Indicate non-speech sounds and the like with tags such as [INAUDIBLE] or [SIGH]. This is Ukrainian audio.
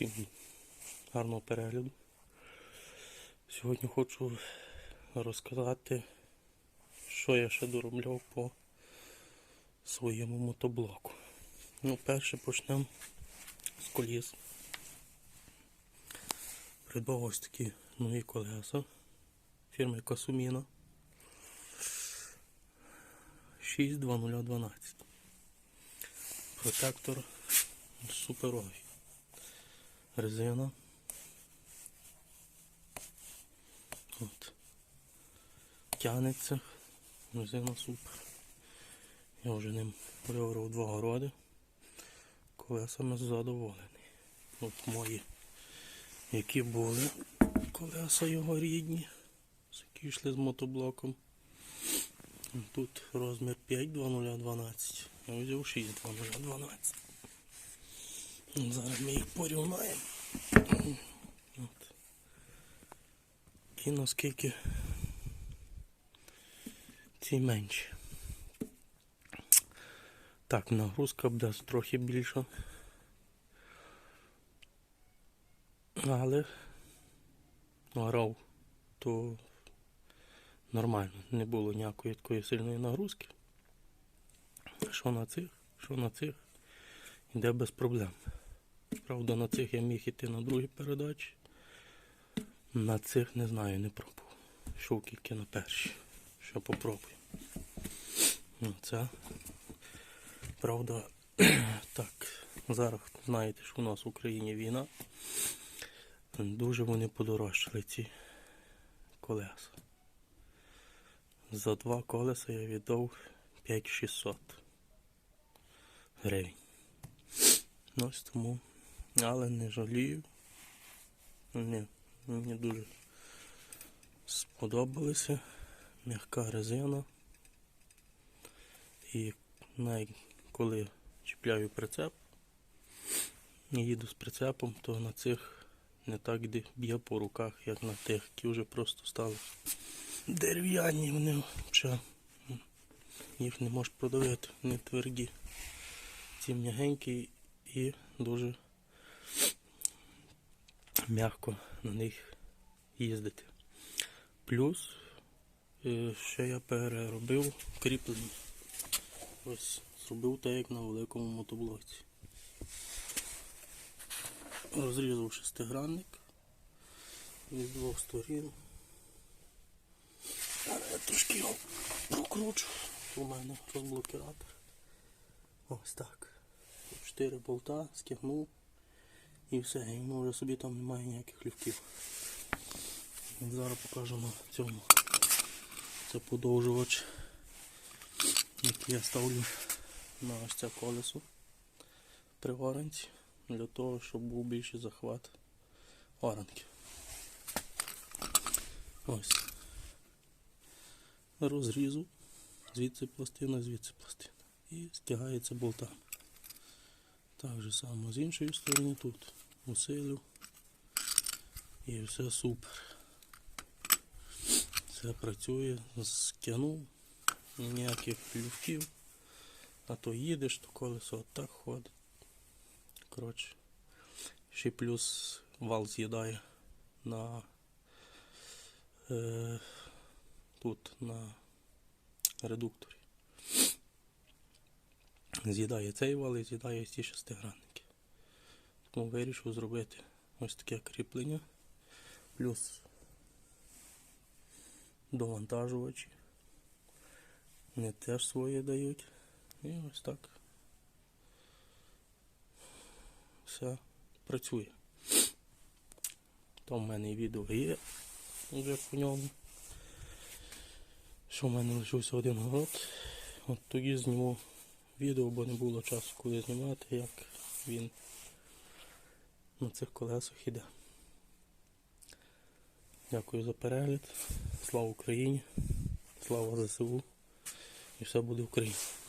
Всім гарного перегляду. Сьогодні хочу розказати, що я ще доробляв по своєму мотоблоку. Ну, перше почнемо з коліс. Придбав ось такі нові колеса фірми Касуміна 62012. Протектор суперовий. Резина. От. Тянеться. Резина супер. Я вже ним виорав два городи. Колесами задоволений. От мої, які були колеса його рідні, які йшли з мотоблоком. Тут розмір 5 2012. Я взяв 6 2012. Зараз ми їх порівнаємо. От. І наскільки ці менші. Так, нагрузка буде трохи більша. Але грав то нормально, не було ніякої такої сильної нагрузки. Що на цих, що на цих, йде без проблем. Правда, на цих я міг іти на другій передачі. На цих не знаю, не пробував. Йшов тільки на перші. Що попробую. Ну, це. Правда, [CLEARS THROAT] так, зараз знаєте, що у нас в Україні війна. Дуже вони подорожчали ці колеса. За два колеса я віддав 5600 гривень. Ну, Ось тому. Але не жалію. Ні, мені дуже сподобалися. М'яка резина. І навіть коли чіпляю прицеп і їду з прицепом, то на цих не так б'є по руках, як на тих, які вже просто стали дерев'яні, вони вже їх не можеш продавити, не тверді. Ці м'ягенькі і дуже м'яко на них їздити. Плюс е, ще я переробив кріплення. Ось зробив так, як на великому мотоблоці. Розрізав шестигранник з двох сторін. Я трошки його прокручу. У мене розблокіратор. Ось так. Чотири болта, стягнув і все, воно вже собі там немає ніяких люфтів. Зараз покажу на цьому. Це подовжувач, який я ставлю на ось це колесо при оранці, для того, щоб був більший захват оранки. Ось. Розрізу, звідси пластина, звідси пластина. І стягається болтами. Так же само з іншої сторони тут усилю. І все супер. Все працює, скинув, ніяких люфтів. А то їдеш, то колесо отак ходить. Коротше. Ще плюс вал з'їдає на е, тут на редукторі. З'їдає цей вал і з'їдає ці шестигранники. Тому вирішив зробити ось таке кріплення. Плюс довантажувачі. Вони теж своє дають. І ось так все працює. Там в мене і відео є вже по ньому. Що в мене лишився один город. От тоді зніму відео, бо не було часу коли знімати, як він на цих колесах іде. Дякую за перегляд. Слава Україні! Слава ЗСУ! І все буде Україна!